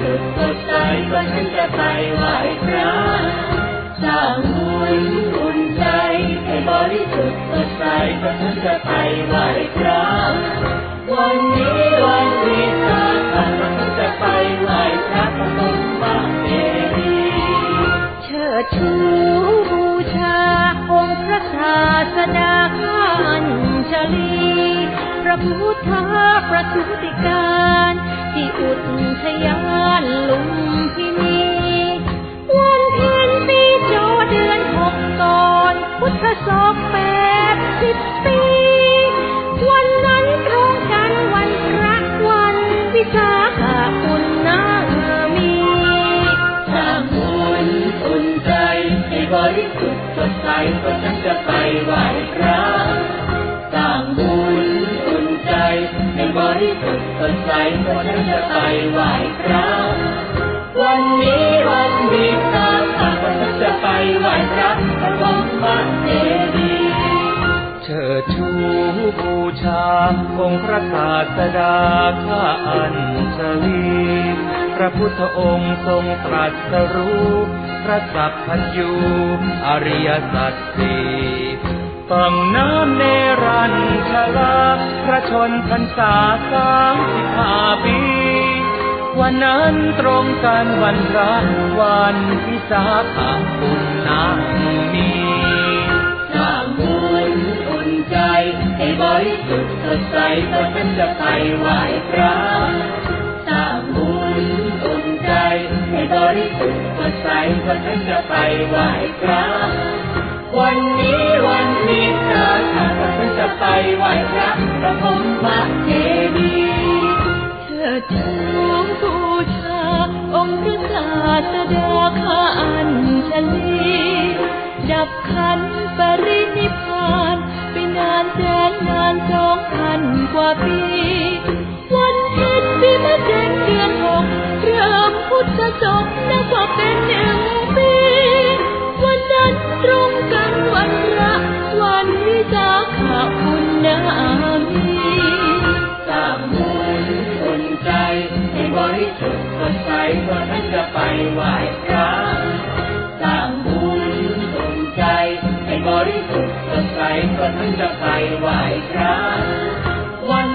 เกิดสดใสก็ฉันจะไปไหว้พระสร้างบุญอุ่นใจให้บริสุทธิ์สดใสก็ฉันจะไปไหว้พระวันนี้วันวิสาขะฉันจะไปไหว้พระปฐมบาเจดีย์เชิดชูบูชาองค์พระศาสดาข้าอัญชลีพระพุทธประสุติการที่อุทยาน ทธศกแปดสิบปี วันนั้นตรงกันวันพระวันวิสาขบุญนามีสร้างบุญอุ่นใจให้บริสุทธิ์สดใสก็ฉันจะไปไหว้พระสร้างบุญอุ่นใจให้บริสุทธิ์สดใสก็ฉันจะไปไหว้พระ องค์พระศาสดาข้าอัญชลีพระพุทธองค์ทรงตรัสรู้พระสัพพัญญูอริยสัจสี่ฟังน้ำเนรัญชลาพระชนพรรษาสามสิบห้าปีวันนั้นตรงกันวันพระวันวิสาขบุญนามี ก็ฉันจะไปไหว้พระสร้างบุญอุ่นใจให้บริสุทธิ์สดใสก็ฉันจะไปไหว้พระวันนี้วันวิสาขะก็ฉันจะไปไหว้พระพระพรหมเจดีเชิดชูบูชาองค์พระศาสดาข้าอัญชลีดับขันปรินิพพาน แสนนานสองพันกว่าปี วันเพ็ญปีมะเจ็ดเดือนหกเริ่มพุทธศกนับว่าเป็นหนึ่งปี วันนั้นตรงกันวันพระวันวิสาขบุญนามีสร้างบุญอุ่นใจให้บริสุทธิ์สดใสก็ฉันจะไปไหว้พระสางบุญอุ่นใจ บริสุทธิ์สดใสก็ทั้งจะไปไหว้พระวัน